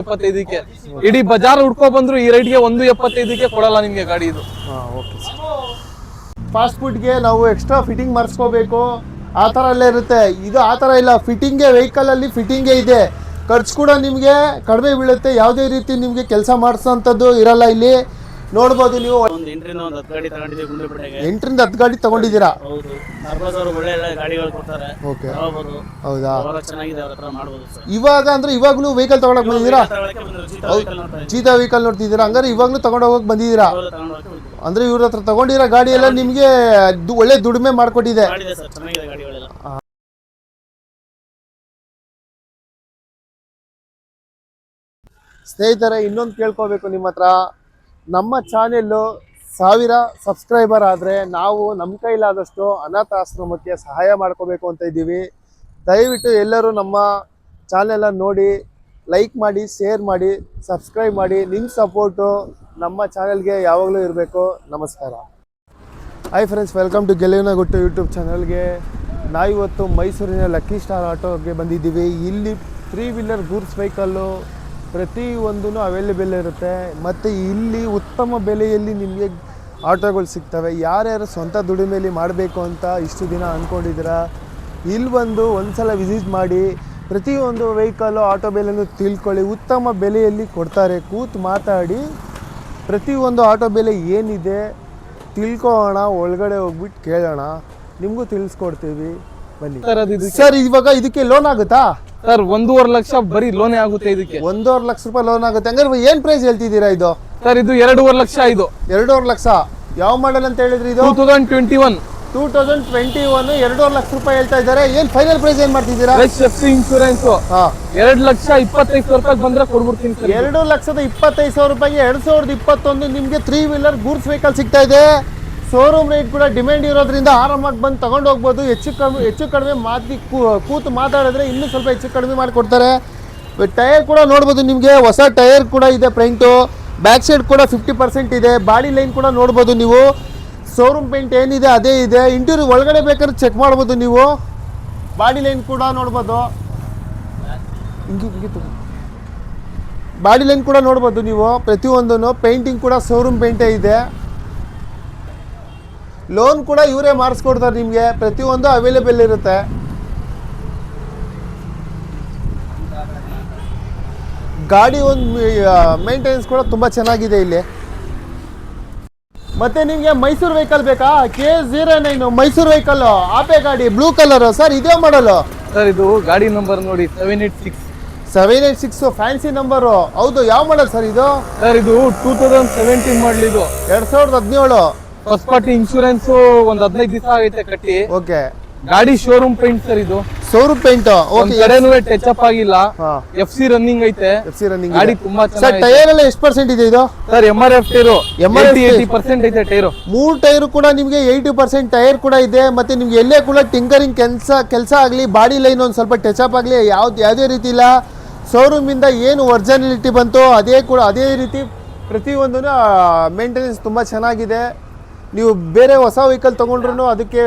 ಎಪ್ಪತ್ತೈದಕ್ಕೆ. ಇಡೀ ಬಜಾರ್ ಹುಡ್ಕೊ ಬಂದ್ರು ಈ ರೈಡ್ಗೆ ಒಂದು ಎಪ್ಪತ್ತೈದಕ್ಕೆ ಕೊಡಲ್ಲ ನಿಮ್ಗೆ ಗಾಡಿ ಇದು. ಫಾಸ್ಟ್ ಫುಡ್ಗೆ ನಾವು ಎಕ್ಸ್ಟ್ರಾ ಫಿಟ್ಟಿಂಗ್ ಮಾಡಿಸ್ಕೋಬೇಕು. ಆ ಥರ ಎಲ್ಲ ಇರುತ್ತೆ. ಇದು ಆ ಥರ ಇಲ್ಲ. ಫಿಟ್ಟಿಂಗೇ ವೆಹಿಕಲಲ್ಲಿ ಫಿಟ್ಟಿಂಗೇ ಇದೆ. ಖರ್ಚು ಕೂಡ ನಿಮಗೆ ಕಡಿಮೆ ಬೀಳುತ್ತೆ. ಯಾವುದೇ ರೀತಿ ನಿಮಗೆ ಕೆಲಸ ಮಾಡಿಸೋಂಥದ್ದು ಇರಲ್ಲ ಇಲ್ಲಿ. ನೋಡ್ಬೋದು ನೀವು. ಒಂದು ಎಂಟರಿಂದ ಒಂದು ಹತ್ತು ಗಾಡಿ ತಗೊಂಡಿದ್ದೀವಿ ಗುಂಡ್ಲುಪೇಟೆಗೆ. ಎಂಟರಿಂದ ಹತ್ತು ಗಾಡಿ ತಗೊಂಡಿದ್ದೀರಾ? ಹೌದು. ಅರ್ಬಸ್ ಅವರು ಒಳ್ಳೆ ಒಳ್ಳೆ ಗಾಡಿಗಳು ಕೊಡ್ತಾರೆ. ಓಕೆ. ತಗೋಬೋದು. ಹೌದಾ? ಅವಾಗ ಚೆನ್ನಾಗಿದೆ ಅವ್ರ ಹತ್ರ ಮಾಡ್ಬೋದು ಸರ್. ಇವಾಗ ಅಂದ್ರೆ ಇವಾಗಲೂ ವೆಹಿಕಲ್ ತಗೊಳಕ್ ಬಂದಿದ್ದೀರಾ? ತಗೊಳಕ್ಕೆ ಬಂದ್ರು ಚೀತಾ ವೆಹಿಕಲ್ ನೋಡ್ತಾ ಇದ್ದೀವಿ. ಚೀತಾ ವೆಹಿಕಲ್ ನೋಡ್ತಿದ್ದೀರಾ? ಹಂಗಾರೆ ಇವಾಗಲೂ ತಗೊಂಡು ಹೋಗಕ್ ಬಂದಿದ್ದೀರಾ? ತಗೊಂಡು ಅಂದ್ರೆ ಇವ್ರ ಹತ್ರ ತಗೊಂಡಿರೋ ಗಾಡಿ ಎಲ್ಲ ನಿಮಗೆ ದು- ಒಳ್ಳೆ ದುಡಿಮೆ ಮಾಡ್ಕೊಟ್ಟಿದೆ. ಮಾಡಿದೆ ಸರ್ ಚೆನ್ನಾಗಿದೆ ಗಾಡಿಗಳೆಲ್ಲ. ಸ್ನೇಹಿತರೆ ಇನ್ನೊಂದು ಕೇಳ್ಕೋಬೇಕು ನಿಮ್ಮ ಹತ್ರ. ನಮ್ಮ ಚಾನೆಲ್ಲು ಸಾವಿರ ಸಬ್ಸ್ಕ್ರೈಬರ್ ಆದರೆ ನಾವು ನಮ್ಮ ಕೈಲಾದಷ್ಟು ಅನಾಥಾಶ್ರಮಕ್ಕೆ ಸಹಾಯ ಮಾಡ್ಕೋಬೇಕು ಅಂತ ಇದ್ದೀವಿ. ದಯವಿಟ್ಟು ಎಲ್ಲರೂ ನಮ್ಮ ಚಾನೆಲನ್ನು ನೋಡಿ, ಲೈಕ್ ಮಾಡಿ, ಶೇರ್ ಮಾಡಿ, ಸಬ್ಸ್ಕ್ರೈಬ್ ಮಾಡಿ. ನಿಮ್ಮ ಸಪೋರ್ಟು ನಮ್ಮ ಚಾನೆಲ್ಗೆ ಯಾವಾಗಲೂ ಇರಬೇಕು. ನಮಸ್ಕಾರ. ಹಾಯ್ ಫ್ರೆಂಡ್ಸ್ ವೆಲ್ಕಮ್ ಟು ಗೆಲುವಿನ ಗುಟ್ಟು ಯೂಟ್ಯೂಬ್ ಚಾನಲ್ಗೆ ನಾವಿವತ್ತು ಮೈಸೂರಿನ ಲಕ್ಕಿ ಸ್ಟಾರ್ ಆಟೋಗೆ ಬಂದಿದ್ದೀವಿ. ಇಲ್ಲಿ ತ್ರೀ ವೀಲರ್ ಗೂಡ್ಸ್ ವೆಹಿಕಲ್ಲು ಪ್ರತಿಯೊಂದೂ ಅವೈಲೇಬಲ್ ಇರುತ್ತೆ. ಮತ್ತು ಇಲ್ಲಿ ಉತ್ತಮ ಬೆಲೆಯಲ್ಲಿ ನಿಮಗೆ ಆಟೋಗಳು ಸಿಗ್ತವೆ. ಯಾರ್ಯಾರು ಸ್ವಂತ ದುಡಿಮೆಯಲ್ಲಿ ಮಾಡಬೇಕು ಅಂತ ಇಷ್ಟು ದಿನ ಅಂದ್ಕೊಂಡಿದ್ದೀರಾ ಇಲ್ಲಿ ಬಂದು ಒಂದ್ಸಲ ವಿಸಿಟ್ ಮಾಡಿ ಪ್ರತಿಯೊಂದು ವೆಹಿಕಲ್ಲು ಆಟೋ ಬೆಲೆಯನ್ನು ತಿಳ್ಕೊಳ್ಳಿ. ಉತ್ತಮ ಬೆಲೆಯಲ್ಲಿ ಕೊಡ್ತಾರೆ. ಕೂತು ಮಾತಾಡಿ ಪ್ರತಿಯೊಂದು ಆಟೋ ಬೆಲೆ ಏನಿದೆ ತಿಳ್ಕೊಳ್ಳೋಣ ಒಳಗಡೆ ಹೋಗ್ಬಿಟ್ಟು ಕೇಳೋಣ. ನಿಮಗೂ ತಿಳಿಸ್ಕೊಡ್ತೀವಿ. ಬನ್ನಿ. ಸರ್ ಇವಾಗ ಇದಕ್ಕೆ ಲೋನ್ ಆಗುತ್ತಾ? ಸರ್ ಒಂದೂವರೆ ಲಕ್ಷ ಬರೀ ಲೋನೇ ಆಗುತ್ತೆ ಇದಕ್ಕೆ. ಒಂದೂವರೆ ಲಕ್ಷ ರೂಪಾಯಿ ಲೋನ್ ಆಗುತ್ತೆ. ಹಂಗಾರೆ ಏನು ಪ್ರೈಸ್ ಹೇಳ್ತಿದ್ದೀರಾ ಇದು? ಸರ್ ಇದು ಎರಡೂವರೆ ಲಕ್ಷ ಇದು. ಎರಡೂವರೆ ಲಕ್ಷ. ಯಾವ ಮಾಡೆಲ್ ಅಂತ ಹೇಳಿದ್ರಿ ಇದು? Two thousand twenty one two thousand twenty one ಎರಡೂವರೆ ಲಕ್ಷ ರೂಪಾಯಿ ಹೇಳ್ತಾ ಇದ್ದಾರೆ. ಏನು ಫೈನಲ್ ಪ್ರೈಸ್ ಏನು ಮಾಡ್ತಿದ್ದೀರಾ? ಎಫ್ ಇನ್ಶೂರೆನ್ಸ್ ಎರಡು ಲಕ್ಷ ಇಪ್ಪತ್ತೈದು ಸಾವಿರ ರೂಪಾಯಿ ಬಂದ್ರೆ ಕೊಡ್ಬಿಡ್ತೀನಿ ಸರ್. ಎರಡು ಲಕ್ಷದ ಇಪ್ಪತ್ತೈದು ಸಾವಿರ ರೂಪಾಯಿಗೆ ಎರಡು ಸಾವಿರದ ಇಪ್ಪತ್ತೊಂದು ನಿಮ್ಗೆ ತ್ರೀ ವೀಲರ್ ಗೂಡ್ಸ್ ವೆಹಿಕಲ್ ಸಿಗ್ತಾ ಇದೆ. ಶೋರೂಮ್ ರೇಟ್ ಕೂಡ ಡಿಮ್ಯಾಂಡ್ ಇರೋದ್ರಿಂದ ಆರಾಮಾಗಿ ಬಂದು ತಗೊಂಡು ಹೋಗ್ಬೋದು. ಹೆಚ್ಚು ಕಮ್ಮಿ ಹೆಚ್ಚು ಕಡಿಮೆ ಮಾತಿ ಕೂತು ಮಾತಾಡಿದ್ರೆ ಇನ್ನೂ ಸ್ವಲ್ಪ ಹೆಚ್ಚು ಕಡಿಮೆ ಮಾಡಿಕೊಡ್ತಾರೆ ಟೈರ್ ಕೂಡ ನೋಡ್ಬೋದು ನಿಮಗೆ, ಹೊಸ ಟೈರ್ ಕೂಡ ಇದೆ ಫ್ರಂಟು ಬ್ಯಾಕ್ ಸೈಡ್ ಕೂಡ ಫಿಫ್ಟಿ ಪರ್ಸೆಂಟ್ ಇದೆ. ಬಾಡಿ ಲೈನ್ ಕೂಡ ನೋಡ್ಬೋದು ನೀವು. ಶೋರೂಮ್ ಪೇಂಟ್ ಏನಿದೆ, ಅದೇ ಇದೆ. ಇಂಟೀರಿಯರ್ ಒಳಗಡೆ ಬೇಕಾದ್ರೆ ಚೆಕ್ ಮಾಡ್ಬೋದು ನೀವು. ಬಾಡಿ ಲೈನ್ ಕೂಡ ನೋಡ್ಬೋದು. ಬಾಡಿ ಲೈನ್ ಕೂಡ ನೋಡ್ಬೋದು ನೀವು. ಪ್ರತಿಯೊಂದನ್ನು ಪೇಂಟಿಂಗ್ ಕೂಡ ಶೋರೂಮ್ ಪೇಂಟೇ ಇದೆ. ಲೋನ್ ಕೂಡ ಇವರೇ ಮಾಡಿಸ್ಕೊಡ್ತಾರೆ ನಿಮಗೆ. ಪ್ರತಿಯೊಂದು ಅವೈಲೇಬಲ್ ಇರುತ್ತೆ. ಗಾಡಿ ಒಂದು ಮೇಂಟೆನೆನ್ಸ್ ಕೂಡ ತುಂಬ ಚೆನ್ನಾಗಿದೆ ಇಲ್ಲಿ. ಮತ್ತೆ ನಿಮಗೆ ಮೈಸೂರು ವೆಹಿಕಲ್ ಬೇಕಾ? K zero nine Mysuru vehicle Ape ಗಾಡಿ ಬ್ಲೂ ಕಲರ್ ಸರ್ ಇದೇ ಮಾಡಲು ಸರ್ ಇದು ಗಾಡಿ ನಂಬರ್ ನೋಡಿ seven eight six seven eight six fancy number ಹೌದು ಯಾವ ಮಾಡಲ್ ಸರ್ ಇದು? ಸರ್ ಇದು ಟೂ ತೌಸಂಡ್ ಸೆವೆಂಟೀನ್ ಮಾಡಲ್ ಇದು. ಎರಡು ಸಾವಿರದ ಹದಿನೇಳು. ಫಸ್ಟ್ ಪಾರ್ಟಿ ಇನ್ಶೂರೆನ್ಸ್ ಒಂದ್ ಹದಿನೈದು ದಿವಸ ಆಗೈತೆ ಕಟ್ಟಿ. ಓಕೆ ಗಾಡಿ ಶೋರೂಮ್ ಪೇಂಟ್ ಸರ್ ಇದು. ಶೋರೂಮ್ ಪೇಂಟ್ ಒಂದ್ ಓಕೆ ಕಡೆನೂ ಟಚ್ ಅಪ್ ಆಗಿಲ್ಲ. ಹಾ. ಎಫ್ ಸಿ ರನ್ನಿಂಗ್ ಐತೆ. ಎಫ್ ಸಿ ರನ್ನಿಂಗ್ ಗಾಡಿ ತುಂಬಾ ಸರ್ ಚೆನ್ನಾಗಿದೆ ಟೈರ್ ಎಲ್ಲ ಎಷ್ಟು ಪರ್ಸೆಂಟ್ ಇದೆ ಇದು? Sir M R F tyre MRF eighty percent ಐತೆ ಟೈರು ಮೂರು ಟೈರ್ ಕೂಡ ನಿಮಗೆ ಏಯ್ಟಿ ಪರ್ಸೆಂಟ್ ಟೈರ್ ಕೂಡ ಇದೆ. ಮತ್ತೆ ನಿಮ್ಗೆ ಎಲ್ಲೇ ಕೂಡ ಟಿಂಕರಿಂಗ್ ಕೆಲಸ ಕೆಲಸ ಆಗಲಿ ಬಾಡಿ ಲೈನ್ ಒಂದು ಸ್ವಲ್ಪ ಟಚ್ ಅಪ್ ಆಗಲಿ ಯಾವ್ದು ಯಾವುದೇ ರೀತಿ ಇಲ್ಲ. ಶೋರೂಮಿಂದ ಏನು ಒರ್ಜಿನಾಲಿಟಿ ಬಂತು ಅದೇ ಕೂಡ ಅದೇ ರೀತಿ ಪ್ರತಿಯೊಂದೂ ಮೇಂಟೆನೆನ್ಸ್ ತುಂಬ ಚೆನ್ನಾಗಿದೆ. ನೀವು ಬೇರೆ ಹೊಸ ವೆಹಿಕಲ್ ತೊಗೊಂಡ್ರು ಅದಕ್ಕೆ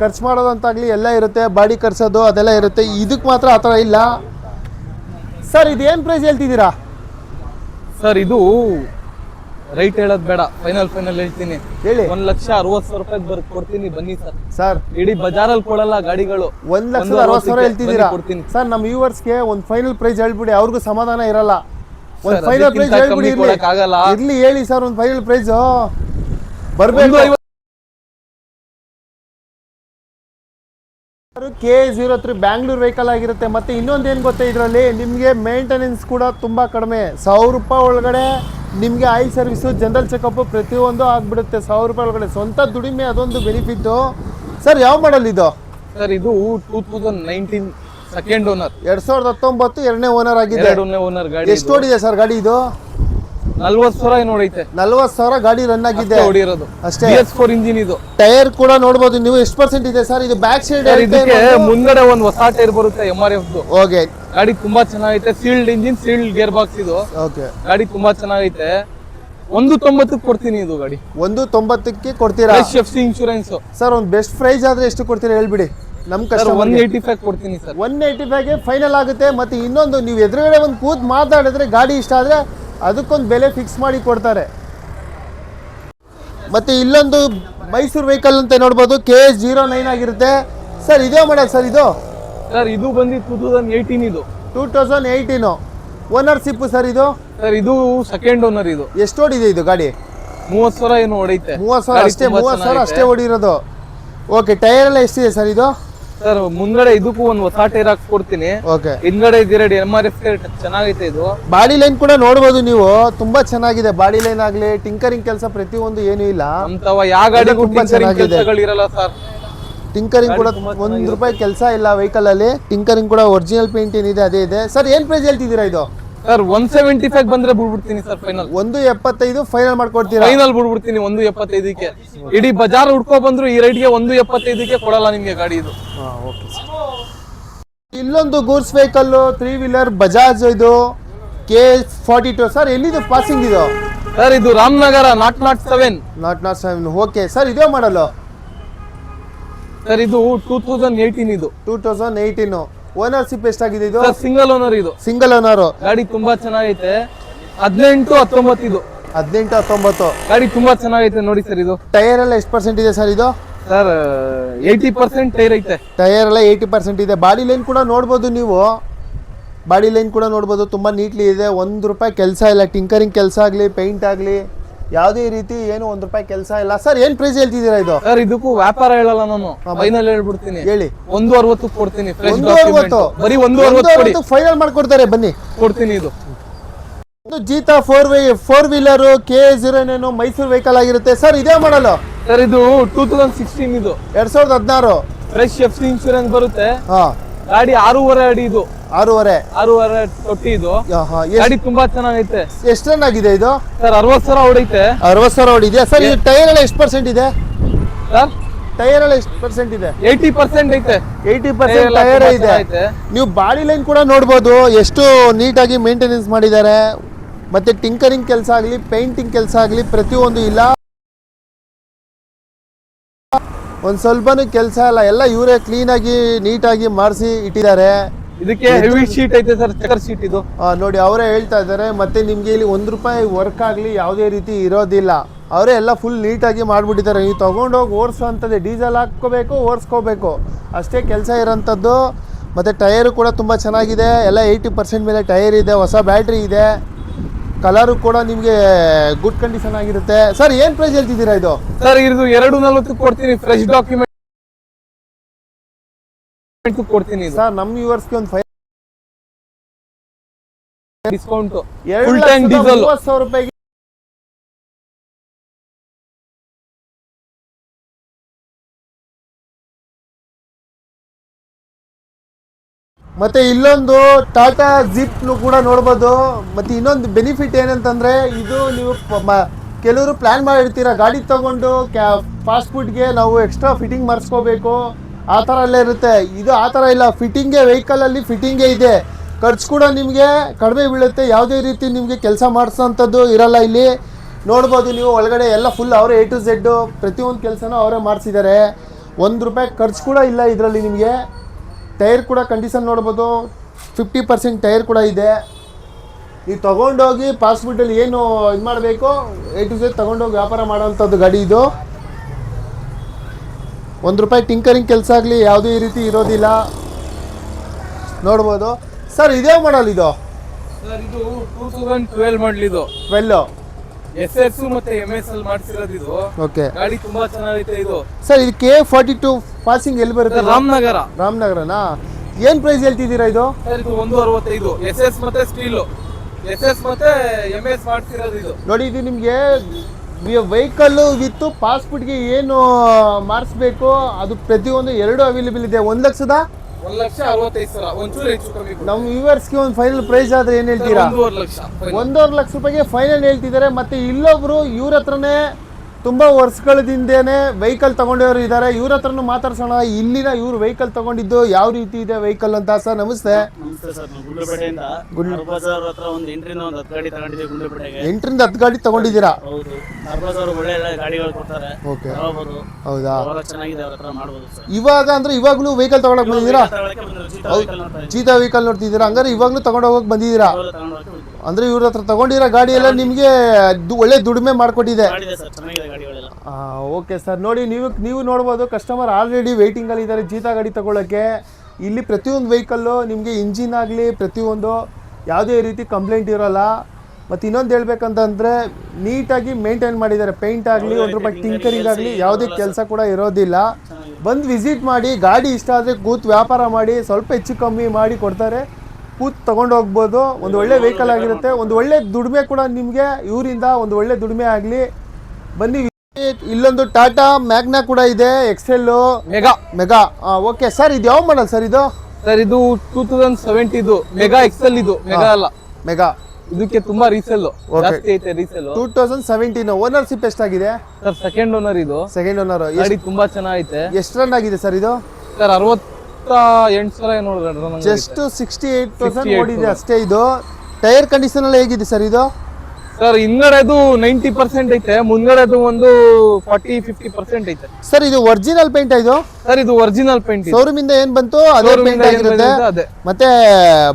ಖರ್ಚು ಮಾಡೋದಂತಾಗಲಿ ಎಲ್ಲ ಇರುತ್ತೆ ಬಾಡಿ ಖರ್ಚೋದು ಅದೆಲ್ಲ ಇರುತ್ತೆ. ಇದಕ್ಕೆ ಮಾತ್ರ ಆ ಥರ ಇಲ್ಲ. ಸರ್ ಇದು ಏನ್ ಪ್ರೈಸ್ ಹೇಳ್ತಿದ್ದೀರಾ? ಸರ್ ಇದು ರೈಟ್ ಹೇಳೋದು ಬೇಡ. ಫೈನಲ್ ಫೈನಲ್ ಹೇಳ್ತೀನಿ. ಹೇಳಿ. ಒಂದ್ ಲಕ್ಷ ಅರವತ್ತು ಸಾವಿರ ರೂಪಾಯಿ ಬರ್ ಕೊಡ್ತೀನಿ ಬನ್ನಿ ಸರ್. ಸರ್. ಇಡೀ ಬಜಾರಲ್ಲಿ ಕೊಡಲ್ಲ ಗಾಡಿಗಳು. ಒಂದ್ ಲಕ್ಷದ ಅರವತ್ತು ಸಾವಿರ ಹೇಳ್ತಿದ್ದೀರಾ? ಕೊಡ್ತೀನಿ. ಸರ್ ನಮ್ಮ ವ್ಯೂವರ್ಸ್ಗೆ ಒಂದು ಫೈನಲ್ ಪ್ರೈಸ್ ಹೇಳ್ಬಿಡಿ. ಅವ್ರಿಗೂ ಸಮಾಧಾನ ಇರಲ್ಲ. ಒಂದು ಫೈನಲ್ ಪ್ರೈಸ್ ಹೇಳ್ಬಿಡಿ. ಇರ್ಲಿ. ಇರ್ಲಿ ಹೇಳಿ ಸರ್ ಒಂದು ಫೈನಲ್ ಪ್ರೈಸ್ ಬರ್ಬೇಕು. K zero three Bangalore vehicle ಆಗಿರುತ್ತೆ. ಮತ್ತೆ ಇನ್ನೊಂದು ಏನು ಗೊತ್ತೇ ಇದರಲ್ಲಿ? ನಿಮಗೆ ಮೇಂಟೆನೆನ್ಸ್ ಕೂಡ ತುಂಬ ಕಡಿಮೆ. ಸಾವಿರ ರೂಪಾಯಿ ಒಳಗಡೆ ನಿಮಗೆ ಐ ಸರ್ವಿಸು ಜನರಲ್ ಚೆಕಪ್ಪು ಪ್ರತಿಯೊಂದು ಆಗಿಬಿಡುತ್ತೆ. ಸಾವಿರ ರೂಪಾಯಿ ಒಳಗಡೆ. ಸ್ವಂತ ದುಡಿಮೆ ಅದೊಂದು ಬೆನಿಫಿಟ್ಟು ಸರ್ ಯಾವ ಮಾಡಲ್ ಇದು? ಸರ್ ಇದು two thousand nineteen second owner ಎರಡು ಸಾವಿರದ ಹತ್ತೊಂಬತ್ತು ಎರಡನೇ ಓನರ್ ಆಗಿದೆ. ಓನರ್ ಗಾಡಿ ಎಷ್ಟು ಓಡಿದೆ ಸರ್ ಗಾಡಿ ಇದು? ನಲ್ವತ್ತು ಸಾವಿರ ನೋಡೈತೆ ನಲ್ವತ್ತು ಸಾವಿರ ಗಾಡಿ ರನ್ ಆಗಿದೆ. ಹೊಡಿರೋದು ಅಷ್ಟೇ. ಎಸ್ ಫೋರ್ ಇಂಜಿನ್ ಇದು. ಟೈರ್ ಕೂಡ ನೋಡ್ಬೋದು ನೀವು ಎಷ್ಟು ಪರ್ಸೆಂಟ್ ಇದೆ ಸರ್? ಇದು ಬ್ಯಾಕ್ ಸೈಡ್ ಇದಕ್ಕೆ ಮುಂದ್ಗಡೆ ಒಂದು ಹೊಸ ಟೈರ್ ಬರುತ್ತೆ ಎಂ ಆರ್ ಎಫ್ ಓಕೆ ಗಾಡಿ ತುಂಬಾ ಚೆನ್ನಾಗೈತೆ. Sealed engine sealed gear box ಇದು. ಓಕೆ ಗಾಡಿ ತುಂಬಾ ಚೆನ್ನಾಗೈತೆ. ಒಂದು ತೊಂಬತ್ತಕ್ಕೆ ಕೊಡ್ತೀನಿ ಇದು ಗಾಡಿ. ಒಂದು ತೊಂಬತ್ತಕ್ಕೆ ಕೊಡ್ತೀರಾ? ಎಫ್ ಸಿ ಇನ್ಶೂರೆನ್ಸ್ ಸರ್ ಒಂದು ಬೆಸ್ಟ್ ಪ್ರೈಸ್ ಆದ್ರೆ ಎಷ್ಟು ಕೊಡ್ತೀರಾ ಹೇಳ್ಬಿಡಿ. ನಮ್ ಕಸ್ಟಮರ್ ಒನ್ ಏಯ್ಟಿ ಫೈವ್ ಕೊಡ್ತೀನಿ ಸರ್ ಒನ್ ಏಯ್ಟಿ ಫೈವ್ಗೆ ಫೈನಲ್ ಆಗುತ್ತೆ. ಮತ್ತೆ ಇನ್ನೊಂದು ನೀವು ಎದುರುಗಡೆ ಒಂದು ಕೂತ್ ಮಾತಾಡಿದ್ರೆ ಗಾಡಿ ಇಷ್ಟ ಆದರೆ ಅದಕ್ಕೊಂದು ಬೆಲೆ ಫಿಕ್ಸ್ ಮಾಡಿ ಕೊಡ್ತಾರೆ. ಮತ್ತೆ ಇಲ್ಲೊಂದು ಮೈಸೂರು ವೆಹಿಕಲ್ ಅಂತ ನೋಡ್ಬೋದು ಕೆ ಎಸ್ ಜೀರೋ ನೈನ್ ಆಗಿರುತ್ತೆ. ಸರ್ ಇದೇ ಮಾಡೋದು ಸರ್ ಇದು? ಸರ್ ಇದು ಬಂದು ಟೂ ತೌಸಂಡ್ ಏಯ್ಟೀನ್ ಇದು. Two thousand eighteen ownership sir ಇದು? ಸರ್ ಇದು ಸೆಕೆಂಡ್ ಓನರ್ ಇದು. ಎಷ್ಟು ಓಡಿದೆ ಇದು ಗಾಡಿ? ಮೂವತ್ತು ಸಾವಿರ ಏನು ಹೊಡೈತೆ ಮೂವತ್ತು ಸಾವಿರ ಅಷ್ಟೇ ಮೂವತ್ತು ಸಾವಿರ ಅಷ್ಟೇ. ಓಡಿರೋದು. ಓಕೆ ಟೈರ್ ಎಲ್ಲ ಎಷ್ಟಿದೆ ಸರ್ ಇದು? ಸರ್ ಮುಂದ್ಗಡೆ ಇದಕ್ಕೂ ಒಂದು ಹೊಸ ಟೈರ್ ಕೊಡ್ತೀನಿ ಓಕೆ ಹಿಂದ್ಗಡೆ ಇದಿರಡಿ ಎಂ ಆರ್ ಎಫ್ ಚೆನ್ನಾಗೈತೆ ಇದು. ಬಾಡಿ ಲೈನ್ ಕೂಡ ನೋಡಬಹುದು ನೀವು. ತುಂಬಾ ಚೆನ್ನಾಗಿದೆ. ಬಾಡಿ ಲೈನ್ ಆಗ್ಲಿ ಟಿಂಕರಿಂಗ್ ಕೆಲಸ ಒಂದು ಏನು ಇಲ್ಲ. ಅಂತವ ಯಾವ ಗಾಡಿಗೂ ತುಂಬಾ ಚೆನ್ನಾಗಿದೆ. ಸರ್. ಟಿಂಕರಿಂಗ್ ಕೂಡ ಒಂದ್ ರೂಪಾಯಿ ಕೆಲಸ ಇಲ್ಲ ವೆಹಿಕಲ್ ಅಲ್ಲಿ. ಟಿಂಕರಿಂಗ್ ಕೂಡ ಒರಿಜಿನಲ್ ಪೇಂಟ್ ಏನಿದೆ ಅದೇ ಇದೆ. ಸರ್ ಏನ್ ಪ್ರೈಸ್ ಹೇಳ್ತಿದ್ದೀರಾ ಇದು? ಸರ್ ಒನ್ ಸೆವೆಂಟಿ ಫೈವ್ ಬಂದ್ರೆ ಬಿಡ್ಬಿಡ್ತೀನಿ ಸರ್ ಫೈನಲ್ ಒಂದು ಎಪ್ಪತ್ತೈದು ಫೈನಲ್ ಮಾಡ್ಕೊಡ್ತೀರಾ? ಫೈನಲ್ ಬಿಡ್ಬಿಡ್ತೀನಿ ಒಂದು ಎಪ್ಪತ್ತೈದಕ್ಕೆ. ಇಡೀ ಬಜಾರ್ ಹುಡ್ಕೊ ಬಂದ್ರು ಈ ರೈಡ್ಗೆ ಒಂದು ಎಪ್ಪತ್ತೈದಕ್ಕೆ ಕೊಡಲ್ಲ ನಿಮ್ಗೆ ಗಾಡಿ ಇದು. ಇಲ್ಲೊಂದು goods vehicle three wheeler Bajaj ಇದು ಕೆ ಫಾರ್ಟಿ ಟು ಸರ್ ಎಲ್ಲಿದು ಪಾಸಿಂಗ್ ಇದು? ಸರ್ ಇದು Ramanagara naught naught seven naught naught seven okay sir ಇದೇ ಮಾಡಲು? ಸರ್ ಇದು ಟೂ ತೌಸಂಡ್ ಏಯ್ಟೀನ್ ಇದು. ಟೂ ತೌಸಂಡ್ ಏಯ್ಟೀನು ಓನರ್ಶಿಪ್ ಎಷ್ಟಾಗಿದೆ ಇದು? ಸಿಂಗಲ್ ಓನರ್ ಇದು. ಸಿಂಗಲ್ ಓನರ್ ಗಾಡಿ ತುಂಬಾ ಚೆನ್ನಾಗೈತೆ. ಹದಿನೆಂಟು ಹತ್ತೊಂಬತ್ತು ಇದು. ಹದಿನೆಂಟು ಹತ್ತೊಂಬತ್ತು. ಗಾಡಿ ತುಂಬಾ ಚೆನ್ನಾಗೈತೆ ನೋಡಿ ಸರ್ ಇದು. ಟೈರ್ ಎಲ್ಲ ಎಷ್ಟು ಪರ್ಸೆಂಟ್ ಇದೆ ಸರ್ ಇದು? ಸರ್ ಏಯ್ಟಿ ಪರ್ಸೆಂಟ್ ಟೈರ್ ಐತೆ. ಟೈರ್ ಎಲ್ಲ ಏಯ್ಟಿ ಪರ್ಸೆಂಟ್ ಇದೆ. ಬಾಡಿ ಲೈನ್ ಕೂಡ ನೋಡ್ಬೋದು ನೀವು. ಬಾಡಿ ಲೈನ್ ಕೂಡ ನೋಡ್ಬೋದು. ತುಂಬ ನೀಟ್ಲಿ ಇದೆ. ಒಂದು ರೂಪಾಯಿ ಕೆಲಸ ಇಲ್ಲ. ಟಿಂಕರಿಂಗ್ ಕೆಲಸ ಆಗಲಿ ಪೇಂಟ್ ಆಗಲಿ. ಯಾವುದೇ ರೀತಿ ಏನು ಒಂದ್ ರೂಪಾಯಿ ಕೆಲಸ ಇಲ್ಲ. ಸರ್ ಏನ್ ಪ್ರೈಸ್ ಹೇಳ್ತಿದ್ದೀರಾ ಇದು? ಸರ್ ಇದಕ್ಕೂ ವ್ಯಾಪಾರ ಹೇಳಲ್ಲ ನಾನು. ಫೈನಲ್ ಹೇಳ್ಬಿಡ್ತೀನಿ. ಹೇಳಿ. ಒಂದು ಅರವತ್ತು ಕೊಡ್ತೀನಿ ಒಂದು ಅರವತ್ತು? ಬರೀ ಒಂದು ಅರವತ್ತು ಕೊಡಿ. ಫೈನಲ್ ಮಾಡ್ಕೊಡ್ತಾರೆ ಬನ್ನಿ. ಕೊಡ್ತೀನಿ ಇದು. ಒಂದು Jeeto four way four wheeler K zero nine Mysuru vehicle ಆಗಿರುತ್ತೆ. ಸರ್ ಇದೇ ಮಾಡಲು? ಸರ್ ಇದು ಟೂ ತೌಸಂಡ್ ಸಿಕ್ಸ್ಟೀನ್ ಇದು. ಎರಡ್ ಸಾವಿರದ ಹದಿನಾರು. ಫ್ರೆಶ್ ಎಫ್ ಸಿ ಇನ್ಸೂರೆನ್ಸ್ ಬರುತ್ತೆ. ಹಾಂ. ಗಾಡಿ ಆರೂವರೆ ಅಡಿ ಇದು. ಆರೂವರೆ. ಆರೂವರೆ ತೊಟ್ಟಿ ಇದು. ಗಾಡಿ ತುಂಬಾ ಚೆನ್ನಾಗೈತೆ. ಎಷ್ಟು ರನ್ ಆಗಿದೆ ಇದು? ಸರ್ ಅರವತ್ ಸಾವಿರ ಹೊಡೈತೆ ಅರವತ್ ಸಾವಿರ ಹೊಡಿದೆಯಾ ಸರ್ ಇದು ಟೈರ್ ಎಲ್ಲ ಎಷ್ಟು ಪರ್ಸೆಂಟ್ ಇದೆ? ಸರ್? ಟೈರ್ ಎಲ್ಲ ಎಷ್ಟು ಪರ್ಸೆಂಟ್ ಇದೆ? ಏಯ್ಟಿ ಪರ್ಸೆಂಟ್ ಐತೆ. ಏಯ್ಟಿ ಪರ್ಸೆಂಟ್ ಟೈರ್ ಇದೆ. ನೀವು ಬಾಡಿ ಲೈನ್ ಕೂಡ ನೋಡ್ಬೋದು. ಎಷ್ಟು ನೀಟಾಗಿ ಮೇಂಟೆನೆನ್ಸ್ ಮಾಡಿದ್ದಾರೆ. ಮತ್ತೆ ಟಿಂಕರಿಂಗ್ ಕೆಲಸ ಆಗಲಿ ಪೇಂಟಿಂಗ್ ಕೆಲಸ ಆಗಲಿ ಪ್ರತಿಯೊಂದು ಇಲ್ಲ. ಒಂದು ಸ್ವಲ್ಪನೂ ಕೆಲಸ ಇಲ್ಲ. ಎಲ್ಲ ಇವರೇ ಕ್ಲೀನಾಗಿ ನೀಟಾಗಿ ಮಾಡಿಸಿ ಇಟ್ಟಿದ್ದಾರೆ. ಇದಕ್ಕೆ ಹೆವಿ ಶೀಟ್ ಐತೆ ಸರ್ ಚಕರ್ ಶೀಟ್ ಇದು. ಆ, ನೋಡಿ ಅವರೇ ಹೇಳ್ತಾ ಇದ್ದಾರೆ. ಮತ್ತೆ ನಿಮಗೆ ಇಲ್ಲಿ ಒಂದು ರೂಪಾಯಿ ವರ್ಕ್ ಆಗಲಿ ಯಾವುದೇ ರೀತಿ ಇರೋದಿಲ್ಲ. ಅವರೇ ಎಲ್ಲ ಫುಲ್ ನೀಟಾಗಿ ಮಾಡಿಬಿಟ್ಟಿದ್ದಾರೆ. ನೀವು ತೊಗೊಂಡೋಗಿ ಓಡಿಸೋಂಥದ್ದು ಡೀಸೆಲ್ ಹಾಕ್ಕೋಬೇಕು ಓಡಿಸ್ಕೋಬೇಕು. ಅಷ್ಟೇ ಕೆಲಸ ಇರೋಂಥದ್ದು. ಮತ್ತು ಟಯರು ಕೂಡ ತುಂಬ ಚೆನ್ನಾಗಿದೆ. ಎಲ್ಲ ಏಯ್ಟಿ ಪರ್ಸೆಂಟ್ ಮೇಲೆ ಟೈರ್ ಇದೆ. ಹೊಸ ಬ್ಯಾಟ್ರಿ ಇದೆ. ಕಲರು ಕೂಡ ನಿಮಗೆ ಗುಡ್ ಕಂಡೀಷನ್ ಆಗಿರುತ್ತೆ. ಸರ್ ಏನ್ ಪ್ರೈಸ್ ಹೇಳ್ತಿದ್ದೀರಾ ಇದು? ಸರ್ ಇದು ಎರಡು ನಲ್ವತ್ತು ಕೊಡ್ತೀನಿ ಫ್ರೆಶ್ ಡಾಕ್ಯುಮೆಂಟ್ ಕೊಡ್ತೀನಿ ಸರ್ ನಮ್ಮ ವ್ಯೂವರ್ಸ್ಗೆ ಒಂದು ಫೈವ್ ಡಿಸ್ಕೌಂಟ್ ಎರಡು ಮೂವತ್ತು ಸಾವಿರ ರೂಪಾಯಿಗೆ ಮತ್ತೆ ಇಲ್ಲೊಂದು ಟಾಟಾ ಜಿಪ್ ಕೂಡ ನೋಡ್ಬೋದು. ಮತ್ತೆ ಇನ್ನೊಂದು ಬೆನಿಫಿಟ್ ಏನಂತಂದ್ರೆ, ಇದು ನೀವು ಕೆಲವರು ಪ್ಲಾನ್ ಮಾಡಿರ್ತೀರ, ಗಾಡಿ ತಗೊಂಡು ಕ್ಯಾ ಫಾಸ್ಟ್ ಫುಡ್ಗೆ ನಾವು ಎಕ್ಸ್ಟ್ರಾ ಫಿಟ್ಟಿಂಗ್ ಮಾಡಿಸ್ಕೋಬೇಕು. ಆ ಥರ ಎಲ್ಲ ಇರುತ್ತೆ. ಇದು ಆ ಥರ ಇಲ್ಲ. ಫಿಟ್ಟಿಂಗೇ ವೆಹಿಕಲಲ್ಲಿ ಫಿಟ್ಟಿಂಗೇ ಇದೆ. ಖರ್ಚು ಕೂಡ ನಿಮಗೆ ಕಡಿಮೆ ಬೀಳುತ್ತೆ. ಯಾವುದೇ ರೀತಿ ನಿಮಗೆ ಕೆಲಸ ಮಾಡಿಸೋಂಥದ್ದು ಇರಲ್ಲ ಇಲ್ಲಿ. ನೋಡ್ಬೋದು ನೀವು ಒಳಗಡೆ ಎಲ್ಲ ಫುಲ್ ಅವರೇ ಎ ಟು ಝೆಡ್ಡು ಪ್ರತಿಯೊಂದು ಕೆಲಸನೂ ಅವರೇ ಮಾಡಿಸಿದ್ದಾರೆ. ಒಂದು ರೂಪಾಯಿ ಖರ್ಚು ಕೂಡ ಇಲ್ಲ ಇದರಲ್ಲಿ ನಿಮಗೆ. ಟೈರ್ ಕೂಡ ಕಂಡೀಷನ್ ನೋಡ್ಬೋದು ಫಿಫ್ಟಿ ಪರ್ಸೆಂಟ್ ಟೈರ್ ಕೂಡ ಇದೆ. ನೀವು ತೊಗೊಂಡೋಗಿ ಪಾಸ್ಬಿಟ್ಟಲ್ಲಿ ಏನು ಇದು ಮಾಡಬೇಕು? ಎ ಟು ಝೆಡ್ ತೊಗೊಂಡೋಗಿ ವ್ಯಾಪಾರ ಮಾಡೋವಂಥದ್ದು ಗಾಡಿ ಇದು. ಒಂದು ರೂಪಾಯಿ ಟಿಂಕರಿಂಗ್ ಕೆಲಸ ಆಗಲಿ ಯಾವುದೇ ಈ ರೀತಿ ಇರೋದಿಲ್ಲ. ನೋಡ್ಬೋದು. ಸರ್ ಇದೇ ಮಾಡಲ್ ಇದು? ಸರ್ ಇದು ಟೂ ತೌಸಂಡ್ ಟ್ವೆಲ್ ಮಾಡಲ್ ಇದು. ಟ್ವೆಲ್ಲು ಎಸ್ ಎಸ್ ಮತ್ತೆ ಎಂ ಎಸ್ ಅಲ್ಲಿ ಮಾಡ್ಸಿರೋದು ಇದು. ಓಕೆ ಗಾಡಿ ತುಂಬಾ ಚೆನ್ನಾಗೈತೆ ಇದು. ಸರ್ ಇದು ಕೆ ಫಾರ್ಟಿ ಟು ಪಾಸಿಂಗ್ ಎಲ್ಲಿ ಬರುತ್ತೆ ರಾಮನಗರ. ರಾಮನಗರನಾ? ಏನ್ ಪ್ರೈಸ್ ಹೇಳ್ತಿದ್ದೀರಾ ಇದು? ಒಂದು ಅರವತ್ತೈದು. ಎಸ್ ಎಸ್ ಮತ್ತೆ ಸ್ಟೀಲ್ ಎಸ್ ಎಸ್ ಮತ್ತೆ ಎಂ ಎಸ್ ಮಾಡ್ಸಿರೋದು ಇದು. ನೋಡಿ ಇದು ನಿಮಗೆ ವೆಹಿಕಲ್ಲು ವಿತ್ ಪಾಸ್ಪೋರ್ಟ್ಗೆ ಏನು ಮಾಡಿಸ್ಬೇಕು ಅದು ಪ್ರತಿಯೊಂದು ಎರಡು ಅವೈಲೇಬಲ್ ಇದೆ. ಒಂದು ಲಕ್ಷದ? ಒಂದು ಲಕ್ಷ ಅರವತ್ತೈದು ಸಾವಿರ. ಒಂಚೂರು ಹೆಚ್ಚು ಕಮ್ಮಿ ಕೊಡಿ. ನಮ್ಮ ವ್ಯೂವರ್ಸ್ಗೆ ಒಂದು ಫೈನಲ್ ಪ್ರೈಸ್ ಆದ್ರೆ ಏನು ಹೇಳ್ತೀರಾ? ಒಂದೂವರೆ ಲಕ್ಷ. ಒಂದೂವರೆ ಲಕ್ಷ ರೂಪಾಯಿಗೆ ಫೈನಲ್ ಹೇಳ್ತಿದ್ದಾರೆ. ಮತ್ತೆ ಇಲ್ಲೊಬ್ರು ಇವ್ರ ಹತ್ರನೇ ತುಂಬಾ ವರ್ಷಗಳದಿಂದೇನೆ ವೆಹಿಕಲ್ ತಗೊಂಡವರು ಇದ್ದಾರೆ ಇವ್ರ ಹತ್ರನು ಮಾತಾಡ್ಸೋಣ. ಇಲ್ಲಿನ ಇವ್ರು ವೆಹಿಕಲ್ ತಗೊಂಡಿದ್ದು ಯಾವ ರೀತಿ ಇದೆ ವೆಹಿಕಲ್ ಅಂತ ಸರ್ ನಮಸ್ತೆ. ನಮಸ್ತೆ ಸರ್ ನಾವು ಗುಂಡ್ಲುಪೇಟೆಯಿಂದ ಅರ್ಬಾಜ್ ಹತ್ರ ಒಂದು ಎಂಟರಿಂದ ಒಂದು ಹತ್ತು ಗಾಡಿ ತಗೊಂಡಿದ್ದೀವಿ ಗುಂಡ್ಲುಪೇಟೆಗೆ. ಎಂಟರಿಂದ ಹತ್ತು ಗಾಡಿ ತಗೊಂಡಿದ್ದೀರಾ? ಹೌದು. ಅರ್ಬಾಜ್ ಒಳ್ಳೆ ಒಳ್ಳೆ ಗಾಡಿಗಳು ಕೊಡ್ತಾರೆ. ಓಕೆ. ಹೌದಾ? ಅವಾಗ ಚೆನ್ನಾಗಿದೆ ಅವ್ರ ಹತ್ರ ಮಾಡ್ಬೋದು ಸರ್. ಇವಾಗ ಅಂದ್ರೆ ಇವಾಗಲೂ ವೆಹಿಕಲ್ ತಗೊಳಕ್ ಬಂದಿದ್ದೀರಾ? ತಗೊಳಕ್ಕೆ ಬಂದ್ರು ಜೀತ ವೆಹಿಕಲ್ ಚೀತಾ ವೆಹಿಕಲ್ ನೋಡ್ತಿದ್ದೀರಾ? ಹಂಗಾರೆ ಇವಾಗ್ಲೂ ತಗೊಂಡು ಹೋಗೋಕೆ ಬಂದಿದ್ದೀರಾ ತಗೊಂಡು. ಅಂದ್ರೆ ಇವ್ರ ಹತ್ರ ತಗೊಂಡಿರೋ ಗಾಡಿ ಎಲ್ಲ ನಿಮ್ಗೆ ಒಳ್ಳೆ ದುಡಿಮೆ ಮಾಡ್ಕೊಟ್ಟಿದೆ. ಸರ್ ಚೆನ್ನಾಗಿದೆ ಗಾಡಿಗಳೆಲ್ಲ. ಓಕೆ ಸರ್ ನೋಡಿ ನೀವು ನೀವು ನೋಡ್ಬೋದು ಕಸ್ಟಮರ್ ಆಲ್ರೆಡಿ ವೇಟಿಂಗಲ್ಲಿ ಇದ್ದಾರೆ ಜೀತಾ ಗಾಡಿ ತಗೊಳ್ಳೋಕ್ಕೆ ಇಲ್ಲಿ ಪ್ರತಿಯೊಂದು ವೆಹಿಕಲ್ಲು ನಿಮಗೆ ಇಂಜಿನ್ ಆಗಲಿ ಪ್ರತಿಯೊಂದು ಯಾವುದೇ ರೀತಿ ಕಂಪ್ಲೇಂಟ್ ಇರೋಲ್ಲ. ಮತ್ತು ಇನ್ನೊಂದು ಹೇಳ್ಬೇಕಂತಂದರೆ ನೀಟಾಗಿ ಮೇಂಟೈನ್ ಮಾಡಿದ್ದಾರೆ. ಪೇಂಟ್ ಆಗಲಿ ಒಂದು ರೂಪಾಯಿ ಟಿಂಕರಿಂಗ್ ಆಗಲಿ ಯಾವುದೇ ಕೆಲಸ ಕೂಡ ಇರೋದಿಲ್ಲ. ಬಂದು ವಿಸಿಟ್ ಮಾಡಿ ಗಾಡಿ ಇಷ್ಟ ಆದರೆ ಕೂತ್ ವ್ಯಾಪಾರ ಮಾಡಿ ಸ್ವಲ್ಪ ಹೆಚ್ಚು ಕಮ್ಮಿ ಮಾಡಿ ಕೊಡ್ತಾರೆ. ಕೂತ್ ತಗೊಂಡು ಹೋಗ್ಬೋದು. ಒಂದು ಒಳ್ಳೆ ವೆಹಿಕಲ್ ಆಗಿರುತ್ತೆ. ಒಂದು ಒಳ್ಳೆ ದುಡಿಮೆ ಕೂಡ ನಿಮಗೆ ಇವರಿಂದ ಒಂದು ಒಳ್ಳೆ ದುಡಿಮೆ ಆಗಲಿ. ಬನ್ನಿ. ಇಲ್ಲೊಂದು ಟಾಟಾ ಮ್ಯಾಗ್ನಾ ಕೂಡ ಇದೆ. XL mega mega okay sir ಇದು ಯಾವ ಮಾಡಲ್ ಸರ್ ಇದು? ಸರ್ ಇದು ಟೂ ತೌಸಂಡ್ ಸೆವೆಂಟಿದು ಮೆಗಾ ಎಕ್ಸೆಲ್ ಇದು. ಮೆಗಾ ಅಲ್ಲ. ಮೆಗಾ ಇದಕ್ಕೆ ತುಂಬಾ ರೀಸೆಲ್ ಜಾಸ್ತಿ ಐತೆ resale two thousand seventeen ownership ಎಷ್ಟಾಗಿದೆ? ಸರ್ ಸೆಕೆಂಡ್ ಓನರ್ ಇದು. ಸೆಕೆಂಡ್ ಓನರ್ ಗಾಡಿ ತುಂಬಾ ಚೆನ್ನಾಗಿದೆ ಎಷ್ಟು ರನ್ ಆಗಿದೆ ಸರ್ ಇದು? ಸರ್ ಅರವತ್ತ ಎಂಟು ಸಾವಿರ ಏನೋ ಜಸ್ಟ್ ಸಿಕ್ಸ್ಟಿ ಏಟ್ ಪರ್ಸೆಂಟ್ 68 ಓಡಿದೆ ಅಷ್ಟೇ ಇದು. ಟೈರ್ ಕಂಡೀಷನ್ ಎಲ್ಲ ಹೇಗಿದೆ ಸರ್ ಇದು? ಸರ್ ಹಿಂದ್ಗಡೆದು ನೈಂಟಿ ಪರ್ಸೆಂಟ್ ಐತೆ ಮುಂದ್ಗಡೆದು ಒಂದು ಫಾರ್ಟಿ ಫಿಫ್ಟಿ ಪರ್ಸೆಂಟ್ ಐತೆ. ಸರ್ ಇದು ಒರಿಜಿನಲ್ ಪೇಂಟ್ ಇದು? ಸರ್ ಇದು ಒರಿಜಿನಲ್ ಪೇಂಟ್ ಶೋರೂಮ್ ಇಂದ ಏನ್ ಬಂತು? ಅದೇ ಪೇಂಟ್ ಆಗಿರುತ್ತೆ. ಮತ್ತೆ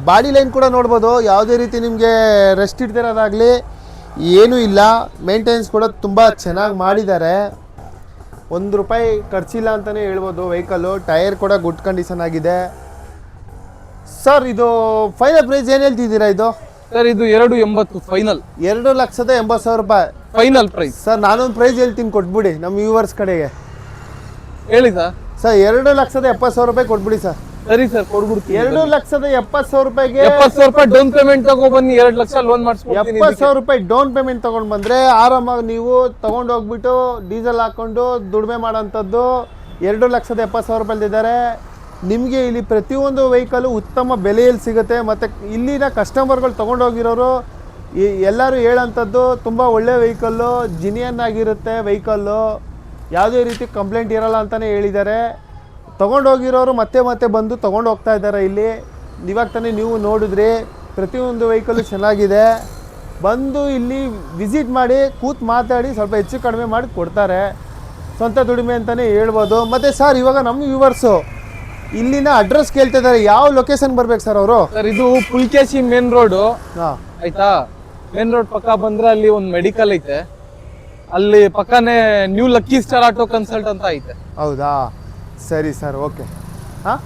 ಬಾಡಿ ಲೈನ್ ಕೂಡ ನೋಡ್ಬೋದು. ಯಾವುದೇ ರೀತಿ ನಿಮ್ಗೆ ರೆಸ್ಟ್ ಇಡ್ತಿರೋದಾಗ್ಲಿ ಏನೂ ಇಲ್ಲ. ಮೇಂಟೆನೆನ್ಸ್ ಕೂಡ ತುಂಬಾ ಚೆನ್ನಾಗಿ ಮಾಡಿದ್ದಾರೆ. ಒಂದು ರೂಪಾಯಿ ಖರ್ಚಿಲ್ಲ ಅಂತಲೇ ಹೇಳ್ಬೋದು. ವೆಹಿಕಲ್ಲು ಟೈರ್ ಕೂಡ ಗುಡ್ ಕಂಡೀಷನ್ ಆಗಿದೆ. ಸರ್ ಇದು ಫೈನಲ್ ಪ್ರೈಸ್ ಏನು ಹೇಳ್ತಿದ್ದೀರಾ ಇದು? ಸರ್ ಇದು ಎರಡು ಎಂಬತ್ತು ಫೈನಲ್ ಎರಡು ಲಕ್ಷದ ಎಂಬತ್ತು ಸಾವಿರ ರೂಪಾಯಿ. ಫೈನಲ್ ಪ್ರೈಸ್ ಸರ್ ನಾನೊಂದು ಪ್ರೈಸ್ ಹೇಳ್ತೀನಿ ಕೊಟ್ಬಿಡಿ ನಮ್ಮ ವ್ಯೂವರ್ಸ್ ಕಡೆಗೆ. ಹೇಳಿ ಸರ್ ಸರ್ ಎರಡು ಲಕ್ಷದ ಎಪ್ಪತ್ತು ಸಾವಿರ ರೂಪಾಯಿ ಕೊಟ್ಬಿಡಿ ಸರ್ ಸರಿ ಸರ್ ಕೊಡ್ಬಿಡ್ತೀನಿ. ಎರಡು ಲಕ್ಷದ ಎಪ್ಪತ್ತು ಸಾವಿರ ರೂಪಾಯಿಗೆ ಎಪ್ಪತ್ತು ಸಾವಿರ ರೂಪಾಯಿ ಡೌನ್ ಪೇಮೆಂಟ್ ತಗೋ ಬನ್ನಿ ಎರಡು ಲಕ್ಷ ಲೋನ್ ಮಾಡಿಸ್ಕೊಡ್ತೀನಿ ಎಪ್ಪತ್ತು ಸಾವಿರ ರೂಪಾಯಿ ಡೌನ್ ಪೇಮೆಂಟ್ ತಗೊಂಡು ಬಂದ್ರೆ ಆರಾಮಾಗಿ ನೀವು ತಗೊಂಡ್ ಹೋಗ್ಬಿಟ್ಟು ಡೀಸೆಲ್ ಹಾಕೊಂಡು ದುಡಿಮೆ ಮಾಡೋಂಥದ್ದು ಎರಡು ಲಕ್ಷದ ಎಪ್ಪತ್ತು ಸಾವಿರ ರೂಪಾಯಿ ಇದ್ದಾರೆ. ನಿಮಗೆ ಇಲ್ಲಿ ಪ್ರತಿಯೊಂದು ವೆಹಿಕಲ್ ಉತ್ತಮ ಬೆಲೆಯಲ್ಲಿ ಸಿಗುತ್ತೆ. ಮತ್ತು ಇಲ್ಲಿನ ಕಸ್ಟಮರ್ಗಳು ತೊಗೊಂಡೋಗಿರೋರು ಎಲ್ಲರೂ ಹೇಳೋಂಥದ್ದು ತುಂಬ ಒಳ್ಳೆ ವೆಹಿಕಲ್ಲು ಜಿನಿಯನ್ ಆಗಿರುತ್ತೆ ವೆಹಿಕಲ್ಲು. ಯಾವುದೇ ರೀತಿ ಕಂಪ್ಲೇಂಟ್ ಇರಲ್ಲ ಅಂತಲೇ ಹೇಳಿದ್ದಾರೆ. ತೊಗೊಂಡೋಗಿರೋರು ಮತ್ತೆ ಮತ್ತೆ ಬಂದು ತೊಗೊಂಡು ಹೋಗ್ತಾ ಇದ್ದಾರೆ. ಇಲ್ಲಿ ಇವಾಗ ತಾನೇ ನೀವು ನೋಡಿದ್ರಿ ಪ್ರತಿಯೊಂದು ವೆಹಿಕಲ್ಲು ಚೆನ್ನಾಗಿದೆ. ಬಂದು ಇಲ್ಲಿ ವಿಸಿಟ್ ಮಾಡಿ ಕೂತ್ ಮಾತಾಡಿ ಸ್ವಲ್ಪ ಹೆಚ್ಚು ಕಡಿಮೆ ಮಾಡಿ ಕೊಡ್ತಾರೆ. ಸ್ವಂತ ದುಡಿಮೆ ಅಂತಲೇ ಹೇಳ್ಬೋದು. ಮತ್ತು ಸರ್ ಇವಾಗ ನಮ್ಮ ವ್ಯೂವರ್ಸು ಇಲ್ಲಿನ ಅಡ್ರೆಸ್ ಕೇಳ್ತಾ ಇದ್ದಾರೆ. ಯಾವ ಲೊಕೇಶನ್ ಬರ್ಬೇಕು ಸರ್ ಅವರು? ಸರ್ ಇದು ಪುಲ್ಕೇಶಿ ಮೇನ್ ರೋಡ್ ಹಾಂ. ಆಯ್ತಾ? ಮೇನ್ ರೋಡ್ ಪಕ್ಕ ಬಂದ್ರೆ ಅಲ್ಲಿ ಒಂದು ಮೆಡಿಕಲ್ ಐತೆ. ಅಲ್ಲಿ ಪಕ್ಕನೇ new lucky star auto consult ಅಂತ ಐತೆ. ಹೌದಾ? ಸರಿ ಸರ್ ಓಕೆ. ಹಾಂ?